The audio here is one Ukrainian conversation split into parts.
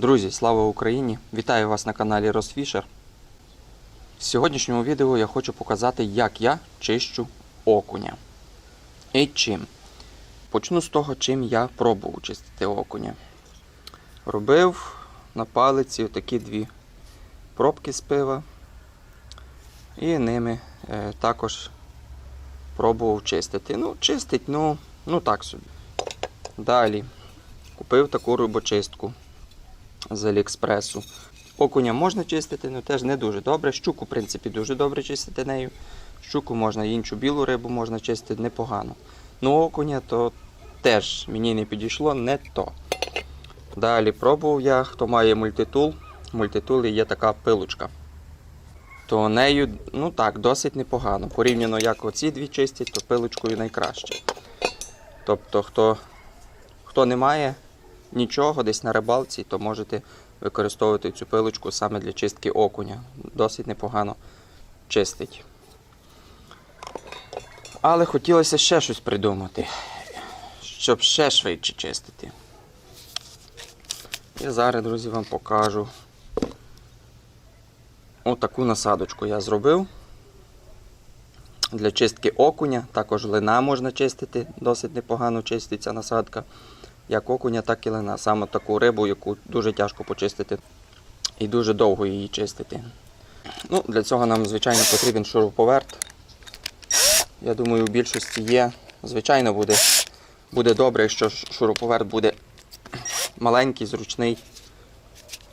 Друзі, слава Україні! Вітаю вас на каналі Росфішер. В сьогоднішньому відео я хочу показати, як я чищу окуня. І чим. Почну з того, чим я пробував чистити окуня. Робив на палиці такі дві пробки з пива. І ними е, також пробував чистити. Ну, чистить, ну, ну так собі. Далі купив таку рибочистку з Аліекспресу. Окуня можна чистити, але теж не дуже добре. Щуку, в принципі, дуже добре чистити нею. Щуку можна, іншу білу рибу можна чистити непогано. Ну, окуня то теж мені не підійшло, не то. Далі пробував я, хто має мультитул. В мультитулі є така пилочка. То нею, ну так, досить непогано. Порівняно як оці дві чистять, то пилочкою найкраще. Тобто, хто, хто не має нічого десь на рибалці, то можете використовувати цю пилочку саме для чистки окуня. Досить непогано чистить. Але хотілося ще щось придумати, щоб ще швидше чистити. І зараз, друзі, вам покажу. Отаку насадочку я зробив. Для чистки окуня, також лина можна чистити, досить непогано чиститься насадка. Як окуня, так і лина. Саме таку рибу, яку дуже тяжко почистити і дуже довго її чистити. Ну, Для цього нам, звичайно, потрібен шуруповерт. Я думаю, у більшості є. Звичайно, буде, буде добре, якщо шуруповерт буде маленький, зручний.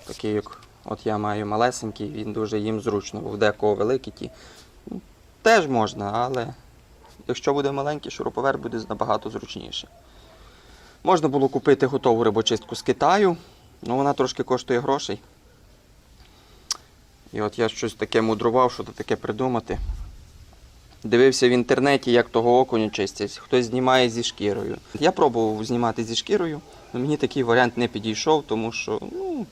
Такий, як от я маю малесенький, він дуже їм зручно. бо В декого великий ті. ну, Теж можна, але якщо буде маленький, шуруповерт буде набагато зручніше. Можна було купити готову рибочистку з Китаю, але вона трошки коштує грошей. І от я щось таке мудрував, що таке придумати. Дивився в інтернеті, як того окуню чистять. Хтось знімає зі шкірою. Я пробував знімати зі шкірою, але мені такий варіант не підійшов, тому що, ну,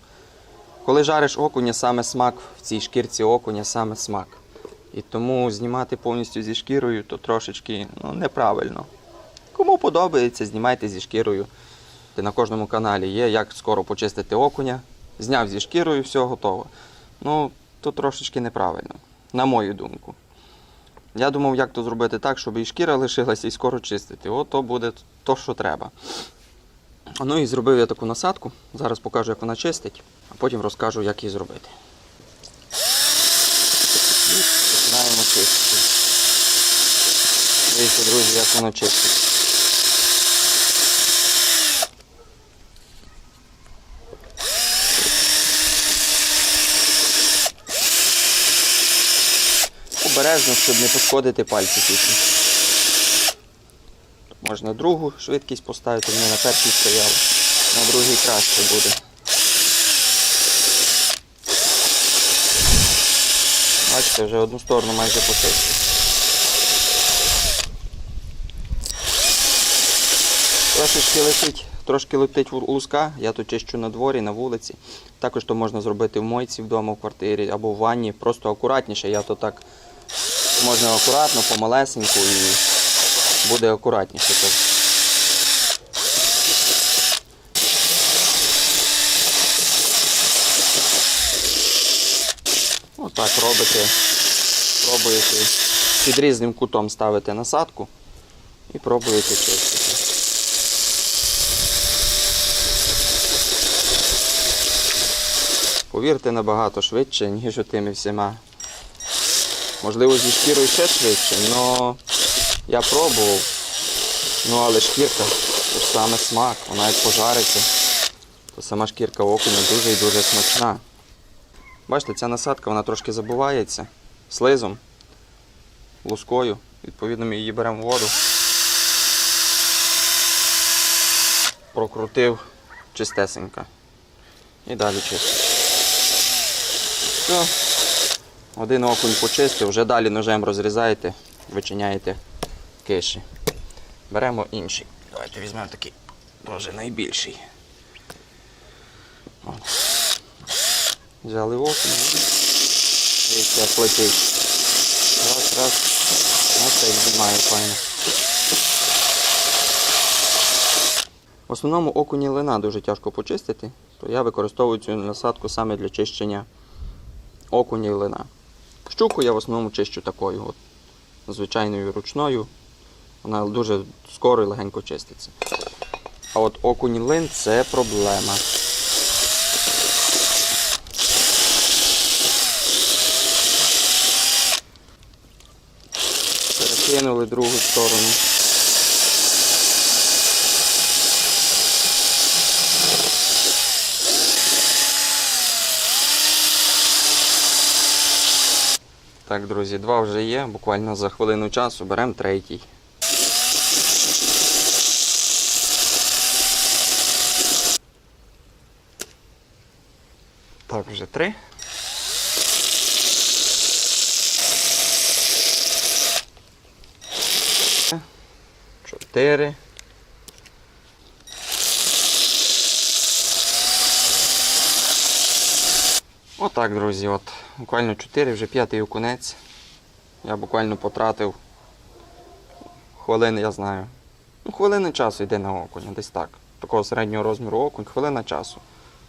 коли жариш окуня, саме смак в цій шкірці окуня, саме смак. І тому знімати повністю зі шкірою, то трошечки ну, неправильно. Кому подобається, знімайте зі шкірою. На кожному каналі є, як скоро почистити окуня. Зняв зі шкірою, все готово. Ну, то трошечки неправильно, на мою думку. Я думав, як то зробити так, щоб і шкіра лишилася, і скоро чистити. От то буде то, що треба. Ну і зробив я таку насадку. Зараз покажу, як вона чистить, а потім розкажу, як її зробити. І починаємо чистити. Дивіться, друзі, як воно чистить. Обережно, щоб не пошкодити пальці тільки. Можна другу швидкість поставити, в мене на першій стояла. На другій краще буде. Бачите, вже одну сторону майже почистив. Трошечки летить, трошки летить луска, я тут чищу на дворі, на вулиці. Також то можна зробити в мойці вдома в квартирі або в ванні, просто акуратніше. Я то так можна акуратно, помалесеньку і буде акуратніше. Отак робите, пробуєте під різним кутом ставите насадку і пробуєте чистити. Повірте, набагато швидше, ніж тими всіма. Можливо, зі шкірою ще швидше, але я пробував. Ну, але шкірка, це ж саме смак, вона як пожариться, то сама шкірка окуня дуже і дуже смачна. Бачите, ця насадка вона трошки забувається слизом, лускою. Відповідно, ми її беремо в воду. Прокрутив чистесенько. І далі чистить. Все. Один окунь почистив, вже далі ножем розрізаєте, вичиняєте киші. Беремо інший. Давайте візьмемо такий, дуже найбільший. Взяли окунь. Дивіться, як летить. Раз, раз. Ось так знімає файно. В основному окуні лина дуже тяжко почистити. то я використовую цю насадку саме для чищення окуня і лина. Щуку я в основному чищу такою, от, звичайною ручною. Вона дуже скоро і легенько чиститься. А от окунь лин це проблема. Перекинули другу сторону. Так, друзі, два вже є. Буквально за хвилину часу беремо третій. Так, вже три. Чотири. Отак, друзі, от буквально 4, вже п'ятий окунець. Я буквально потратив хвилини, я знаю. Ну, хвилини часу йде на окуня, десь так. Такого середнього розміру окунь, хвилина часу.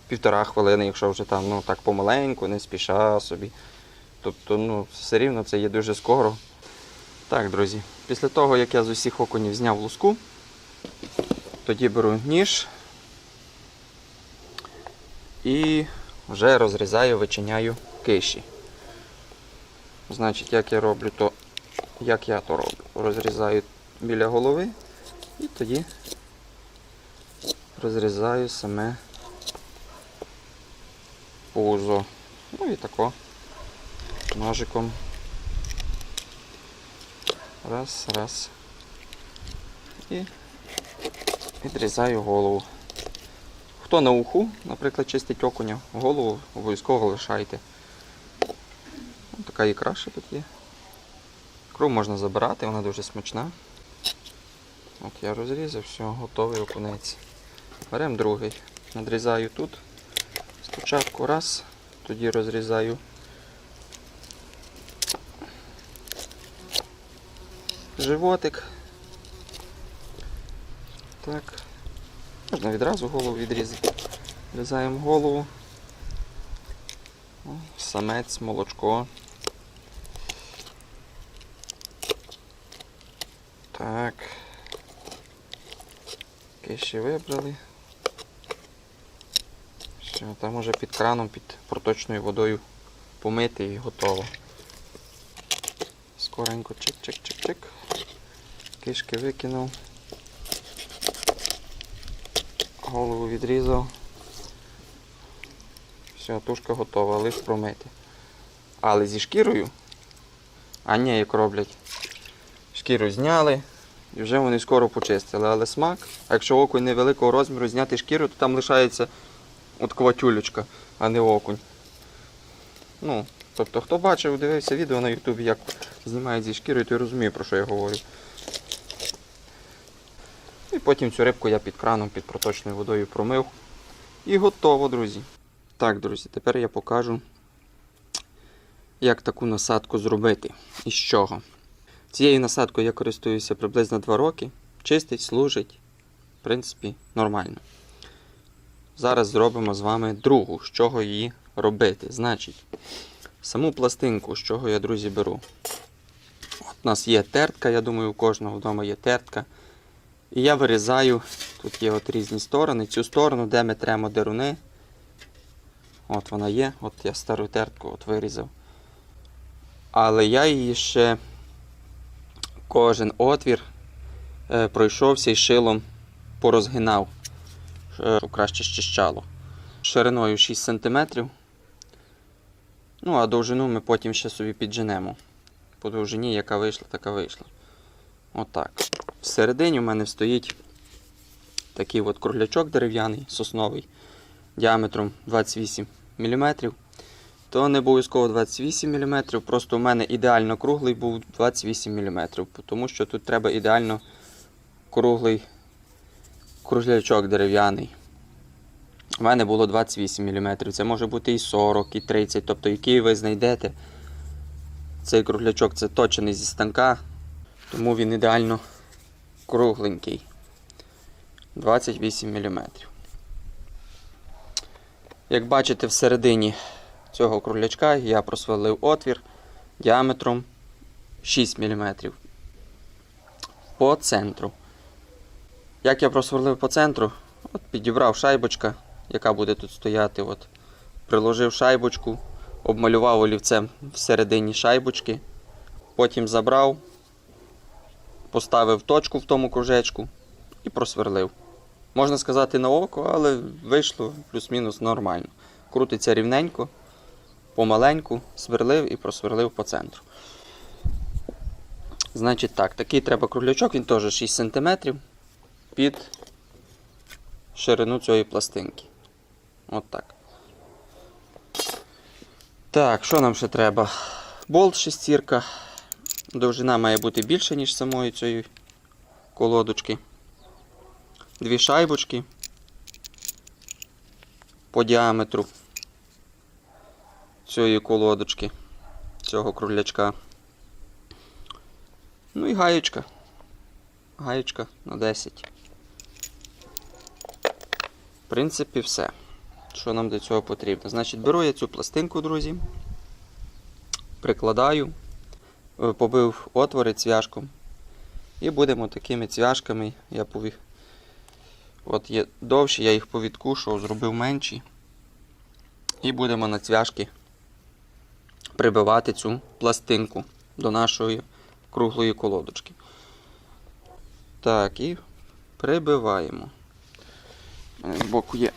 Півтора хвилини, якщо вже там ну, так помаленьку, не спіша собі. Тобто, ну, все рівно це є дуже скоро. Так, друзі, після того, як я з усіх окунів зняв луску, тоді беру ніж і вже розрізаю, вичиняю киші. Значить, як я роблю, то як я то роблю? Розрізаю біля голови і тоді розрізаю саме пузо. Ну і тако ножиком. Раз, раз. І відрізаю голову. Хто на уху, наприклад, чистить окуня, голову обов'язково лишайте. Ось така ікра ще тут є. Ікру можна забирати, вона дуже смачна. От я розрізав, все, готовий окунець. Беремо другий. Надрізаю тут. Спочатку раз, тоді розрізаю. Животик. Так. Можна відразу голову відрізати. Відрізаємо голову. Самець, молочко. Так. Киші вибрали. Все, там уже під краном, під проточною водою помити і готово. Скоренько чик-чик-чик-чик. Кишки викинув. Голову відрізав. Все, тушка готова, лише промити. Але зі шкірою, а ні, як роблять. Шкіру зняли і вже вони скоро почистили. Але смак, а якщо окунь невеликого розміру зняти шкіру, то там лишається от кватюлечка, а не окунь. Ну, тобто, хто бачив, дивився відео на ютубі, як знімають зі шкірою, то розуміє, про що я говорю. І потім цю рибку я під краном, під проточною водою промив. І готово, друзі. Так, друзі, тепер я покажу, як таку насадку зробити. І з чого. Цією насадкою я користуюся приблизно 2 роки. Чистить, служить. В принципі, нормально. Зараз зробимо з вами другу, з чого її робити. Значить, саму пластинку, з чого я, друзі, беру. От у нас є тертка, я думаю, у кожного вдома є тертка. І я вирізаю, тут є от різні сторони. Цю сторону, де ми тремо деруни. От вона є, от я стару тертку от вирізав. Але я її ще кожен отвір е, пройшовся і шилом порозгинав, е, щоб краще щищало. Шириною 6 см. Ну, а довжину ми потім ще собі підженемо. По довжині, яка вийшла, така вийшла. Отак. Всередині в мене стоїть такий от круглячок дерев'яний, сосновий, діаметром 28 мм. То не обов'язково 28 мм, просто у мене ідеально круглий був 28 мм, тому що тут треба ідеально круглий круглячок дерев'яний. У мене було 28 мм. Це може бути і 40, і 30, тобто який ви знайдете. Цей круглячок це точений зі станка, тому він ідеально кругленький. 28 мм. Як бачите, всередині цього кролячка я просверлив отвір діаметром 6 мм по центру. Як я просверлив по центру, от підібрав шайбочка, яка буде тут стояти. От, приложив шайбочку, обмалював олівцем всередині шайбочки, потім забрав, поставив точку в тому кружечку і просверлив. Можна сказати на око, але вийшло плюс-мінус нормально. Крутиться рівненько, помаленьку, сверлив і просверлив по центру. Значить так, такий треба круглячок, він теж 6 см під ширину цієї пластинки. От так. Так, що нам ще треба? Болт шестірка. Довжина має бути більша, ніж самої цієї колодочки. Дві шайбочки по діаметру цієї колодочки, цього кролячка. Ну і гаєчка. Гаєчка на 10. В принципі, все. Що нам до цього потрібно? Значить, беру я цю пластинку, друзі, прикладаю, побив отвори цвяшком. І будемо такими цвяшками, я повів. От є довші, я їх повідкушував, зробив менші. І будемо на цвяшки прибивати цю пластинку до нашої круглої колодочки. Так, і прибиваємо. У мене збоку є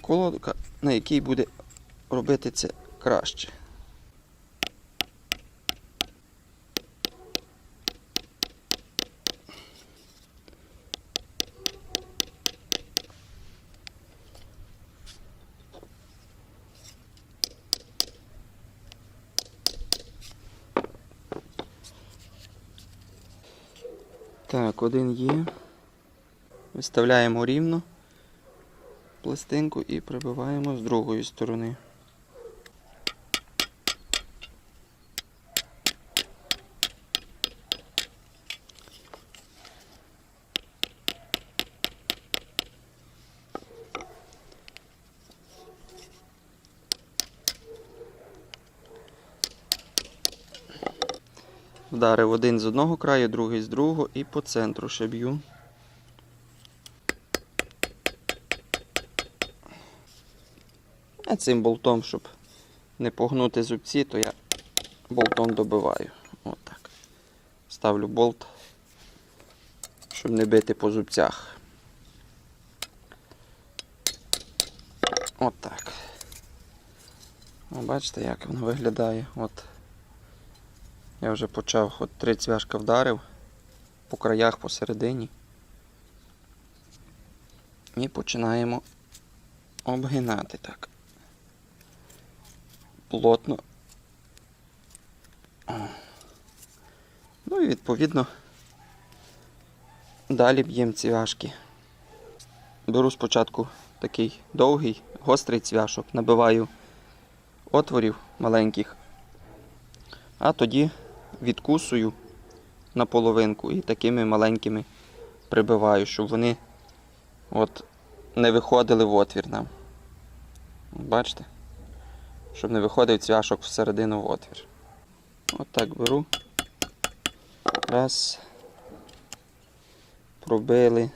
колодка, на якій буде робити це краще. Так, один є. Виставляємо рівно пластинку і прибиваємо з другої сторони. Вдарив один з одного краю, другий з другого і по центру ще б'ю. А цим болтом, щоб не погнути зубці, то я болтом добиваю. Отак. Ставлю болт, щоб не бити по зубцях. Отак. О, бачите, як воно виглядає. От. Я вже почав, от три цвяшка вдарив по краях посередині. І починаємо обгинати так. Плотно. Ну і відповідно далі б'ємо цвяшки. Беру спочатку такий довгий, гострий цвяшок, набиваю отворів маленьких, а тоді відкусую на половинку і такими маленькими прибиваю, щоб вони от не виходили в отвір нам. Бачите? Щоб не виходив цвяшок всередину в отвір. От так беру. Раз. Пробили.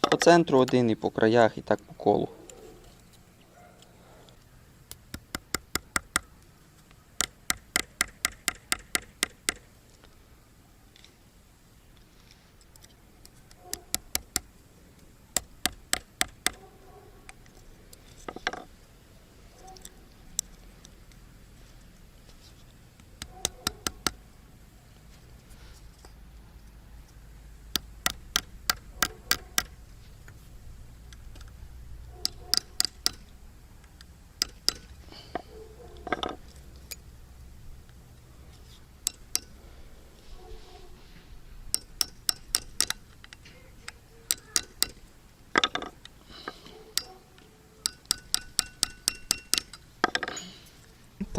По центру один і по краях, і так по колу.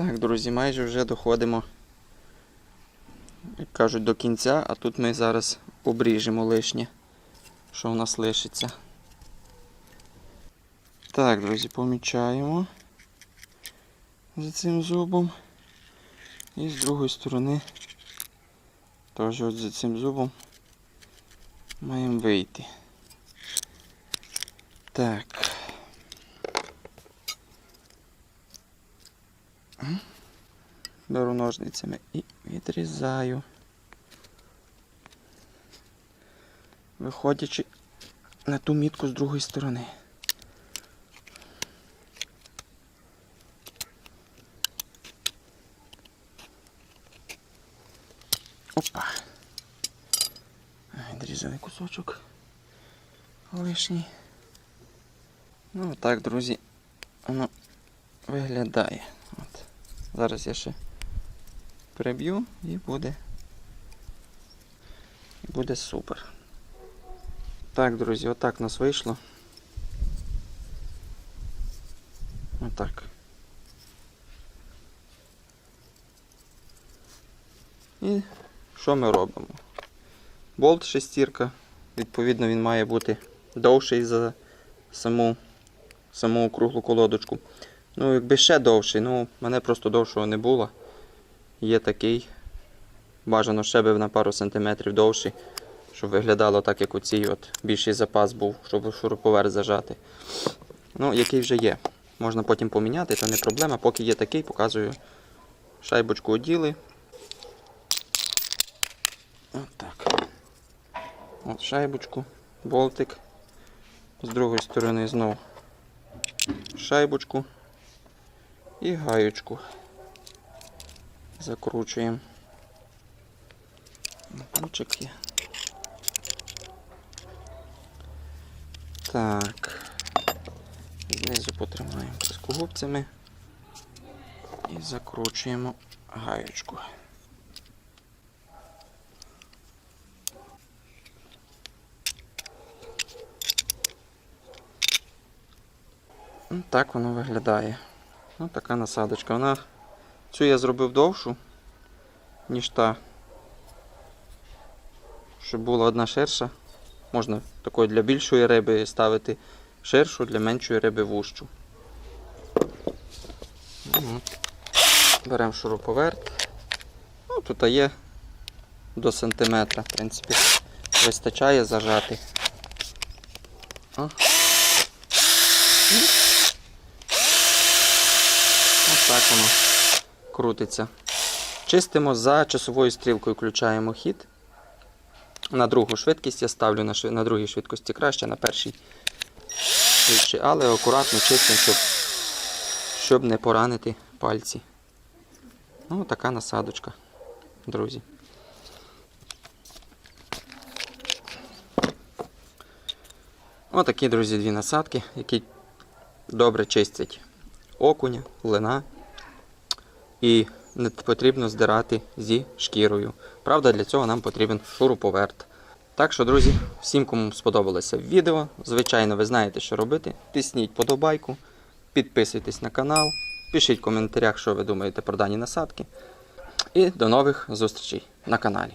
Так, друзі, майже вже доходимо, як кажуть, до кінця, а тут ми зараз обріжемо лишнє, що в нас лишиться. Так, друзі, помічаємо за цим зубом. І з другої сторони теж от за цим зубом маємо вийти. Так. Беру ножницями і відрізаю. Виходячи на ту мітку з другої сторони. Опа. Відрізали кусочок лишній. Ну так, друзі, воно виглядає. Зараз я ще приб'ю і буде. Буде супер. Так, друзі, отак нас вийшло. Отак. І що ми робимо? Болт шестірка, відповідно, він має бути довший за саму, саму круглу колодочку. Ну, якби ще довший, ну, мене просто довшого не було. Є такий. Бажано ще би на пару сантиметрів довший, щоб виглядало так, як у цій от більший запас був, щоб шуруповерт зажати. Ну, який вже є. Можна потім поміняти, це не проблема. Поки є такий, показую. Шайбочку оділи. От так. От шайбочку, болтик. З другої сторони знов шайбочку і гаючку. Закручуємо. Ключик є. Так. Знизу потримаємо плескогубцями і закручуємо гаючку. Ну, Так воно виглядає. Ось така насадочка. Вона цю я зробив довшу, ніж та, щоб була одна ширша. Можна такою для більшої риби ставити ширшу, для меншої риби вущу. Ну. Беремо шуруповерт. Ну, тут є до сантиметра, в принципі, вистачає зажати. О. Ось так воно крутиться. Чистимо за часовою стрілкою, включаємо хід. На другу швидкість я ставлю на, швид... на другій швидкості краще, на першій швидше, але акуратно чистимо, щоб, щоб не поранити пальці. Ну, така насадочка, друзі. Отакі, друзі, дві насадки, які добре чистять окуня, лина. І не потрібно здирати зі шкірою. Правда, для цього нам потрібен шуруповерт. Так що, друзі, всім, кому сподобалося відео, звичайно, ви знаєте, що робити. Тисніть подобайку, підписуйтесь на канал, пишіть в коментарях, що ви думаєте про дані насадки. І до нових зустрічей на каналі.